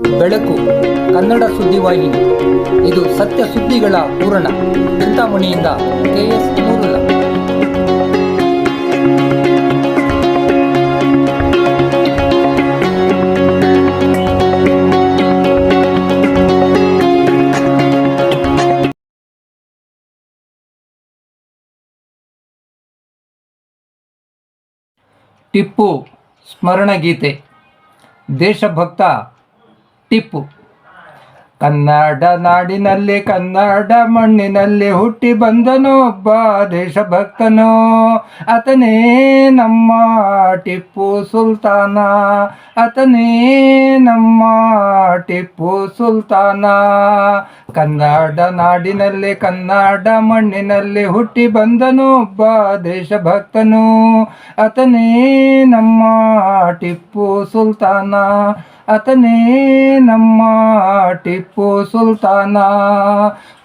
ಬೆಳಕು ಕನ್ನಡ ಸುದ್ದಿವಾಹಿನಿ ಇದು ಸತ್ಯ ಸುದ್ದಿಗಳ ಪೂರಣ ಚಿಂತಾಮಣಿಯಿಂದ ಕೆ ಎಸ್ ನೂರುಲ್ಲ ಟಿಪ್ಪು ಸ್ಮರಣಗೀತೆ. ದೇಶಭಕ್ತ ಟಿಪ್ಪು. ಕನ್ನಡ ನಾಡಿನಲ್ಲಿ ಕನ್ನಡ ಮಣ್ಣಿನಲ್ಲಿ ಹುಟ್ಟಿ ಬಂದನು ಒಬ್ಬ ದೇಶಭಕ್ತನು. ಆತನೇ ನಮ್ಮ ಟಿಪ್ಪು ಸುಲ್ತಾನ. ಆತನೇ ನಮ್ಮ ಟಿಪ್ಪು ಸುಲ್ತಾನ. ಕನ್ನಡ ನಾಡಿನಲ್ಲಿ ಕನ್ನಡ ಮಣ್ಣಿನಲ್ಲಿ ಹುಟ್ಟಿ ಬಂದನು ಒಬ್ಬ ದೇಶಭಕ್ತನು. ಆತನೇ ನಮ್ಮ ಟಿಪ್ಪು ಸುಲ್ತಾನ. ಆತನೇ ನಮ್ಮ ಟಿಪ್ಪು ಸುಲ್ತಾನ.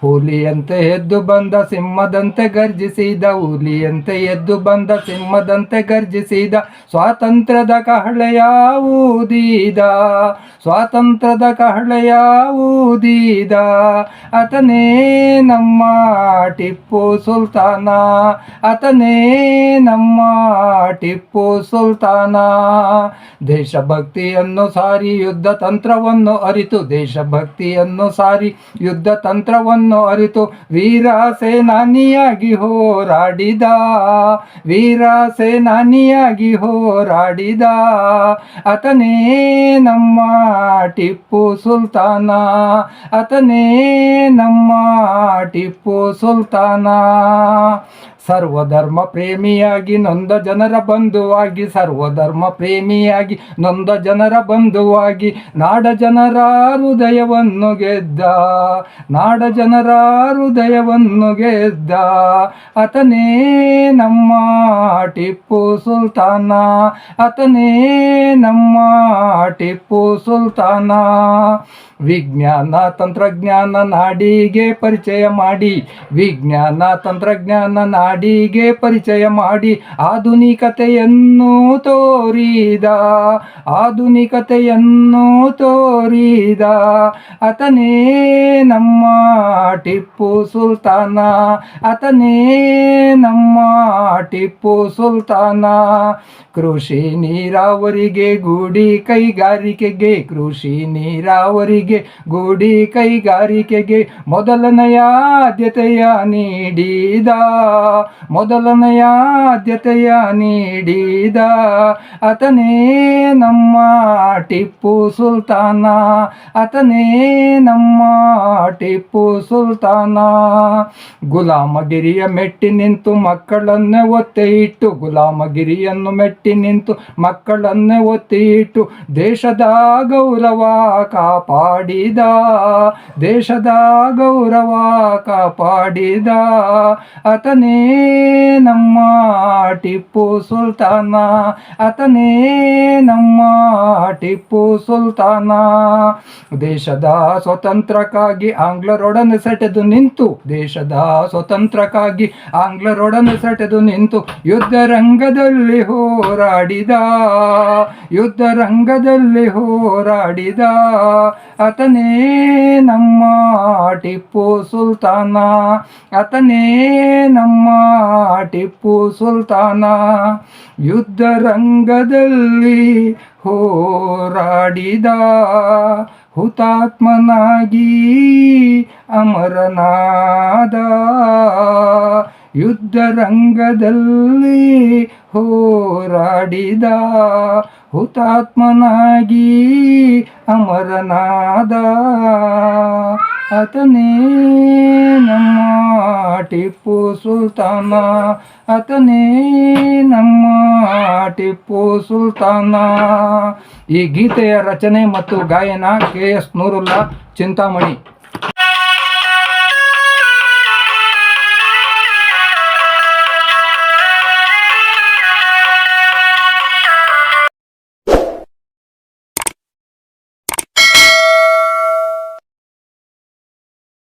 ಹುಲಿಯಂತೆ ಎದ್ದು ಬಂದ ಸಿಂಹದಂತೆ ಗರ್ಜಿಸಿದ, ಹುಲಿಯಂತೆ ಎದ್ದು ಬಂದ ಸಿಂಹದಂತೆ ಗರ್ಜಿಸಿದ, ಸ್ವಾತಂತ್ರ್ಯದ ಕಹಳೆಯ ಊದಿದ, ಸ್ವಾತಂತ್ರ್ಯದ ಕಹಳೆಯ ಊದಿದ. ಆತನೇ ನಮ್ಮ ಟಿಪ್ಪು ಸುಲ್ತಾನ ಆತನೇ ನಮ್ಮ ಟಿಪ್ಪು ಸುಲ್ತಾನ. ದೇಶಭಕ್ತಿಯನ್ನು ಸಾರಿ ಯುದ್ಧ ತಂತ್ರವನ್ನು ಅರಿತು, ದೇಶಭಕ್ತಿಯನ್ನು ಸಾರಿ ಯುದ್ಧ ತಂತ್ರವನ್ನು ಅರಿತು ವೀರ ಸೇನಾನಿಯಾಗಿ ಹೋರಾಡಿದ. ವೀರ ಸೇನಾನಿಯಾಗಿ ಹೋರಾಡಿದ. ಅತನೇ ನಮ್ಮ ಟಿಪ್ಪು ಸುಲ್ತಾನ. ಅತನೇ ನಮ್ಮ ಟಿಪ್ಪು ಸುಲ್ತಾನ. ಸರ್ವಧರ್ಮ ಪ್ರೇಮಿಯಾಗಿ ನೊಂದ ಜನರ ಬಂಧುವಾಗಿ ಸರ್ವಧರ್ಮ ಪ್ರೇಮಿಯಾಗಿ ನೊಂದ ಜನರ ಬಂಧುವಾಗಿ, ನಾಡ ಜನರ ಹೃದಯವನ್ನು ಗೆದ್ದ, ನಾಡ ಜನರ ಹೃದಯವನ್ನು ಗೆದ್ದ. ಆತನೇ ನಮ್ಮ ಟಿಪ್ಪು ಸುಲ್ತಾನ ಆತನೇ ನಮ್ಮ ಟಿಪ್ಪು ಸುಲ್ತಾನ. ವಿಜ್ಞಾನ, ತಂತ್ರಜ್ಞಾನ ನಾಡಿಗೆ ಪರಿಚಯ ಮಾಡಿ, ವಿಜ್ಞಾನ, ತಂತ್ರಜ್ಞಾನ ನಾಡಿಗೆ ಪರಿಚಯ ಮಾಡಿ ಆಧುನಿಕತೆಯನ್ನು ತೋರಿದ ಆಧುನಿಕತೆಯನ್ನು ತೋರಿದ. ಆತನೇ ನಮ್ಮ ಟಿಪ್ಪು ಸುಲ್ತಾನ ಆತನೇ ನಮ್ಮ ಟಿಪ್ಪು ಸುಲ್ತಾನ. ಕೃಷಿ ನೀರಾವರಿಗೆ ಗೂಡಿ ಕೈಗಾರಿಕೆಗೆ, ಕೃಷಿ ನೀರಾವರಿಗೆ ಗೂಡಿ ಕೈಗಾರಿಕೆಗೆ ಮೊದಲನೆಯ ಆದ್ಯತೆಯ ನೀಡಿದ. ಮೊದಲನೆಯ ಆದ್ಯತೆಯ ನೀಡಿದ ಆತನೇ ನಮ್ಮ ಟಿಪ್ಪು ಸುಲ್ತಾನ ಅತನೇ ನಮ್ಮ ಟಿಪ್ಪು ಸುಲ್ತಾನ. ಗುಲಾಮಗಿರಿಯ ಮೆಟ್ಟಿ ನಿಂತು ಮಕ್ಕಳನ್ನೇ ಒತ್ತೆ ಇಟ್ಟು ಗುಲಾಮಗಿರಿಯನ್ನು ಮೆಟ್ಟಿ ನಿಂತು ಮಕ್ಕಳನ್ನೇ ಒತ್ತಿ ಇಟ್ಟು ದೇಶದ ಗೌರವ ಕಾಪಾಡಿದ, ದೇಶದ ಗೌರವ ಕಾಪಾಡಿದ. ನಮ್ಮ ಟಿಪ್ಪು ಸುಲ್ತಾನ ಆತನೇ ನಮ್ಮ ಟಿಪ್ಪು ಸುಲ್ತಾನ. ದೇಶದ ಸ್ವತಂತ್ರಕ್ಕಾಗಿ ಆಂಗ್ಲರೊಡನೆ ಸೆಟೆದು ನಿಂತು, ದೇಶದ ಸ್ವತಂತ್ರಕ್ಕಾಗಿ ಆಂಗ್ಲರೊಡನೆ ಸೆಟೆದು ನಿಂತು ಯುದ್ಧ ರಂಗದಲ್ಲಿ ಹೋರಾಡಿದ, ಯುದ್ಧ ರಂಗದಲ್ಲಿ ಹೋರಾಡಿದ. ಆತನೇ ನಮ್ಮ ಟಿಪ್ಪು ಸುಲ್ತಾನ ಆತನೇ ನಮ್ಮ ಟಿಪ್ಪು ಸುಲ್ತಾನ ಯುದ್ಧ ರಂಗದಲ್ಲಿ ಹೋರಾಡಿದ ಹುತಾತ್ಮನಾಗಿ ಅಮರನಾದ ಯುದ್ಧ ರಂಗದಲ್ಲಿ ಹೋರಾಡಿದ ಹುತಾತ್ಮನಾಗಿ ಅಮರನಾದ. ಆತನೇ ನಮ್ಮ ಟಿಪ್ಪು ಸುಲ್ತಾನ. ಆತನೇ ನಮ್ಮ ಟಿಪ್ಪು ಸುಲ್ತಾನ. ಈ ಗೀತೆಯ ರಚನೆ ಮತ್ತು ಗಾಯನ ಕೆ ಎಸ್ ನೂರುಲ್ಲಾ ಚಿಂತಾಮಣಿ.